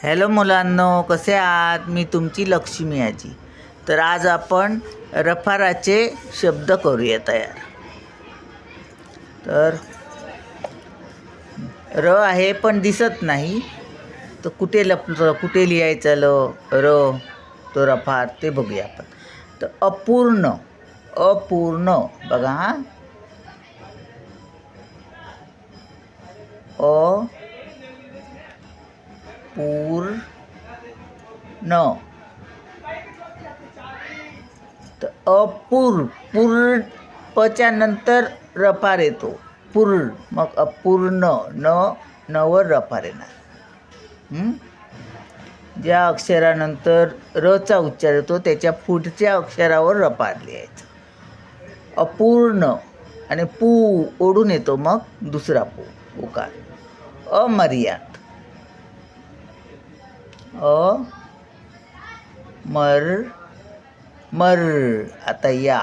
Hello मुलांनो कसे आहात? मी तुमची लक्ष्मी आजी. तर आज आपण रफाराचे शब्द करूया तयार. तर र आहे पण दिसत नाही. तर कुठे लप कुठे लिहायचं ल र तो रफार ते बघूया आपण. तर अपूर्ण अपूर्ण बघा हां अ पूर्ण तर अपूर पूर पच्या नंतर रफार येतो. पूर मग अपूर्ण न नवर रफार येणार. ज्या अक्षरानंतर रचा उच्चार येतो त्याच्या पुढच्या अक्षरावर रफार लिहायचं. अपूर्ण आणि पू ओढून येतो मग दुसरा पू उकार. अमर्याद. अ मर मर आता या.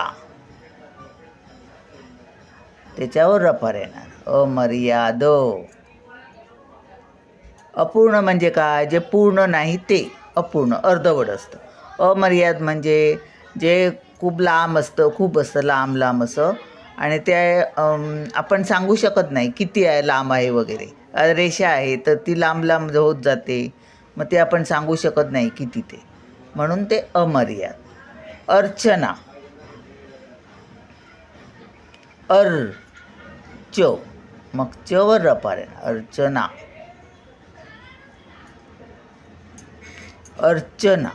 त्याच्यावर रफार येणार. अमर्याद. अपूर्ण म्हणजे काय? जे पूर्ण नाही ते अपूर्ण अर्धवट असतं. अमर्याद म्हणजे जे खूप लांब असतं खूप असतं लांब लांब असं. आणि ते आपण सांगू शकत नाही किती आहे लांब आहे वगैरे. रेषा आहे तर ती लांब लांब होत जाते. मग ते आपण सांगू शकत नाही किती ते म्हणून ते अमर्याद. अर्चना. अर च मग चवर रपार रपारे अर्चना. अर्चना.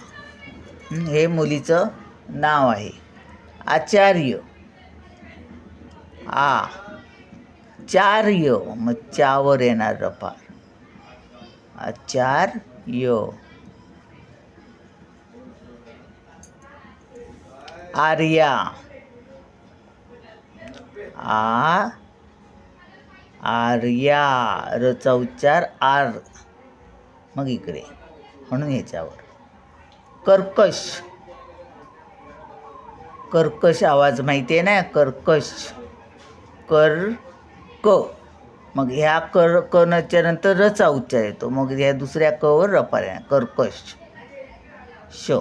हे मुलीचं नाव आहे. आचार्य. आ. चार्य. मग चावर येणार रपार. आचार्य आर्या। आ? आर्या रचा उच्चार आर। मग इकडे म्हणून ह्याच्यावर. कर्कश. कर्कश आवाज माहिती आहे ना? कर्कश. कर क मग ह्या कर कनच्या नंतर रचा उच्चार येतो. मग ह्या दुसऱ्या कवर रपार कर्कश. श.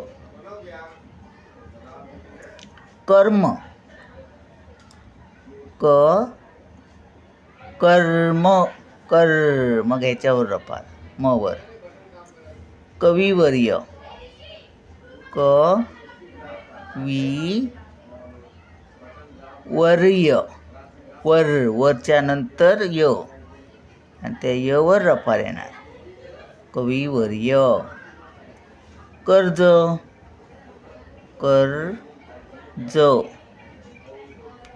कर्म. क कर्म कर मग ह्याच्यावर रपार. मवर. कविवर्य. क वी वर्य. वर वरच्या नंतर य. आणि त्या यवर रफार येणार. कविवर्य कर्ज. कर ज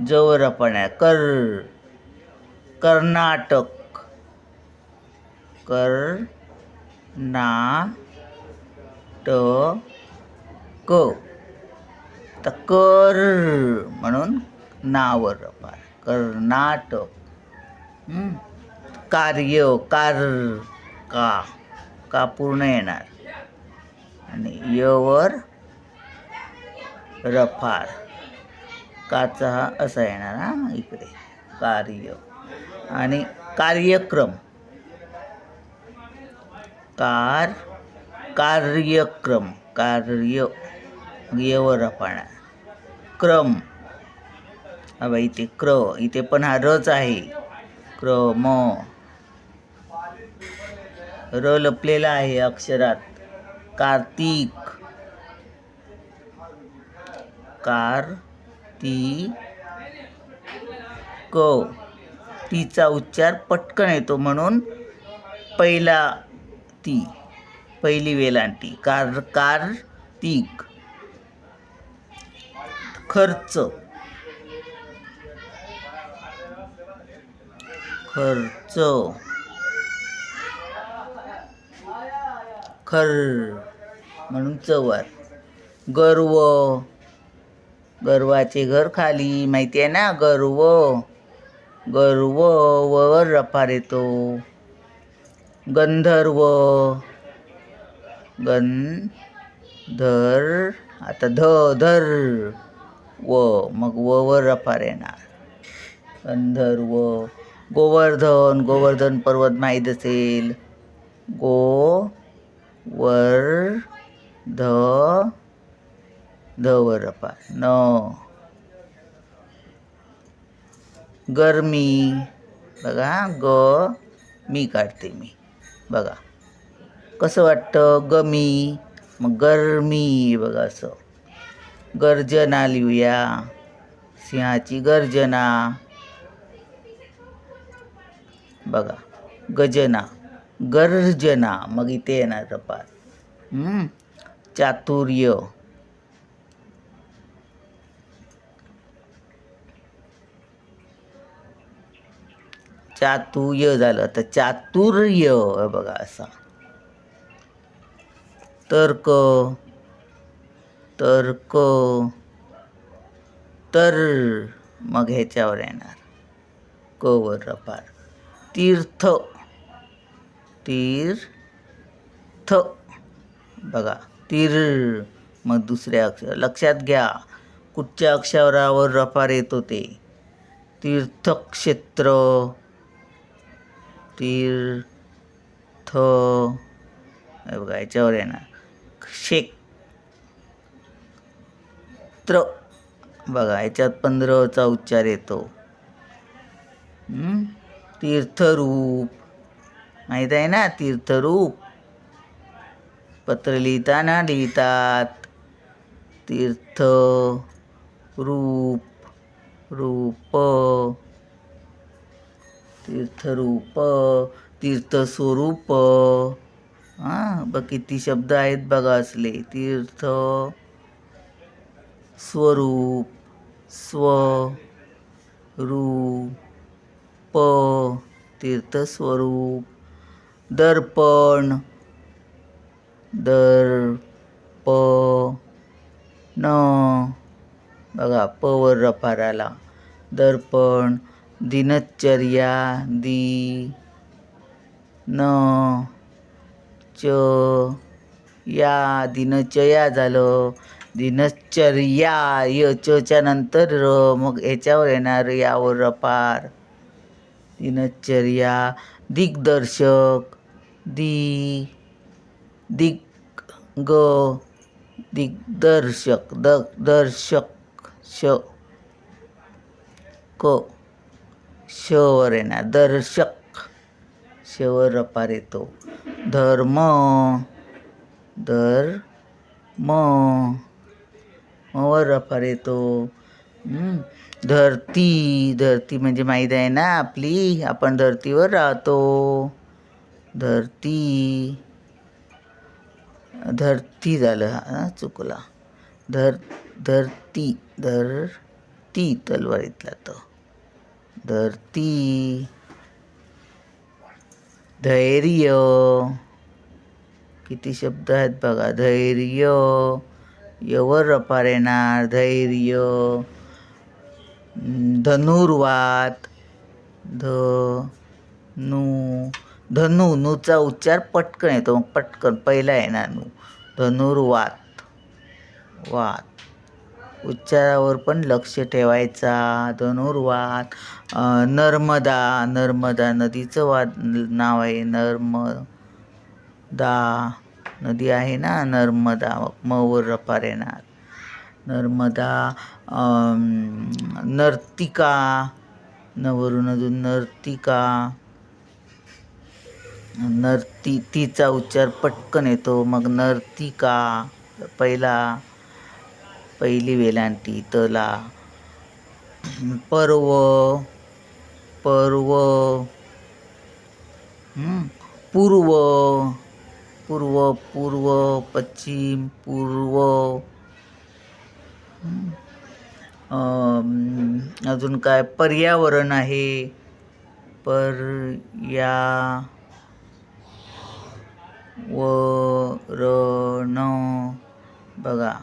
जवर रफार कर. कर्नाटक. कर ना ट क तर कर म्हणून नावर रपार कर्नाटक? कार्य कार का का पूर्ण येणार? आणि यवर रफार. काचा हा असा येणार हा इकडे. कार्य. आणि कार्यक्रम. कार कार्यक्रम. कार्य येवर रफाणार. क्रम. हा बाई इथे क्र इथे पण हा रच आहे. क्र म. र लपलेला आहे अक्षरात. कार्तिक. कार ती क. तीचा उच्चार पटकन येतो म्हणून पहिला ती पहिली वेलांटी. कार कार्तिक. खर्च. खर्च. खर म्हणून चवर. गर्व. गर्वाचे घर खाली. माहिती आहे ना? गर्व. गर्व वर रफार येतो. गंधर्व. गंधर. आता ध धर. व. मग व वर रफार येणार. गंधर्व. गोवर्धन गोवर्धन पर्वत माहीत असेल गो वर ध ध वर रपा न. गरमी. बघा ग मी काढते मी. बघा. कसं वाटतं? गमी. मग गरमी बघा असं. गर्जना लिहूया. सिंहाची गर्जना. बघा गजना गर्जना मग इथे येणार रपार हं? चातुर्य. चातुर्य झालं तर चातुर्य बघा असा. तर्क तर्क तर मग ह्याच्यावर येणार. क वर रपार तीर्थ. तीर्थ. बघा तीर मग दुसऱ्या अक्षर लक्षात घ्या कुठच्या अक्षरावर रफार येतो ते? तीर्थक्षेत्र. तीर्थ. हे बघा याच्यावर येणार क्षेत्र. बघा याच्यात पंधराचा उच्चार येतो. तीर्थरूप. माहीत आहे ना? तीर्थरूप. पत्र लिहिताना लिहितात. तीर्थ रूप. रूप तीर्थरूप. तीर्थस्वरूप. हां बघ किती शब्द आहेत बघा असले. तीर्थ स्वरूप. स्व रूप तीर्थस्वरूप दर्पण दर्प न बघा प वर रफार आला दर्पण दिनचर्या दी न च या दिनचया झालं. दिनचर्या य चच्या नंतर र मग ह्याच्यावर येणार यावर रपार दिनचर्या दिग्दर्शक दी दिग ग दिग्दर्शक द दर्शक श क शवर येणार दर्शक शवर रपार येतो धर्म धर म मवर रफार येतो हं. धरती धरती म्हणजे माहीत आहे ना आपली? आपण धरतीवर राहतो. धरती. धरती झालं हा चुकला. धर धरती धरती तलवारीतला तो धरती. धैर्य. किती शब्द आहेत बघा. धैर्य. यवर अपार येणार. धैर्य. धनुर्वात ध नू धनु नूचा उच्चार पटकन येतो. मग पटकन पहिला येणार नू. धनुर्वात वात. उच्चारावर पण लक्ष ठेवायचा. धनुर्वात नर्मदा नर्मदा नदीचं वाद नाव आहे. नर्मदा नदी आहे ना? नर्मदा मवर रपार येणार. नर्मदा नर्तिका नवरून अजून नर्तिका. नर्ती तीचा उच्चार पटकन येतो. मग नर्तिका पहिला पहिली वेलांटी तला. पर्व पर्व. पूर्व पूर्व पूर्व पश्चिम पूर्व. अजून काय? पर्यावरण आहे. पर्या वरण बघा.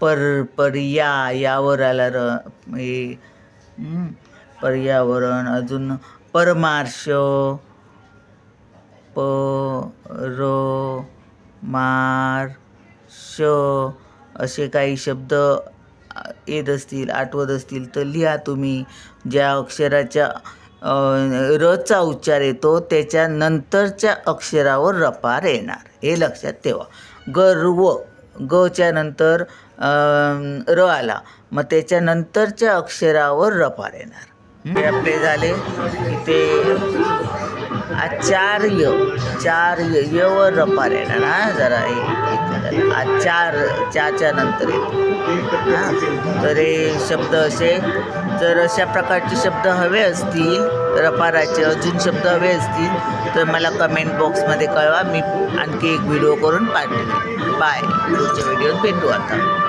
पर पर्या यावर आला र हे पर्यावरण. अजून परमार्श प र मार श असे काही शब्द येत असतील आठवत असतील तर लिहा तुम्ही. ज्या अक्षराच्या रचा उच्चार येतो त्याच्यानंतरच्या अक्षरावर रपार येणार हे लक्षात ठेवा. गर्व गच्या नंतर र आला. मग त्याच्यानंतरच्या अक्षरावर रपार येणार हे आपले झाले. इथे आचार्य चार य यवर रपार. येणार हा जरा आचार चाच्या नंतर येतो. हां? तर हे शब्द असे जर अशा प्रकारचे शब्द हवे असतील रपाराचे अजून शब्द हवे असतील तर मला कमेंट बॉक्समध्ये कळवा. मी आणखी एक व्हिडिओ करून पाठवेन. बाय पुढच्या व्हिडिओत भेटू आता.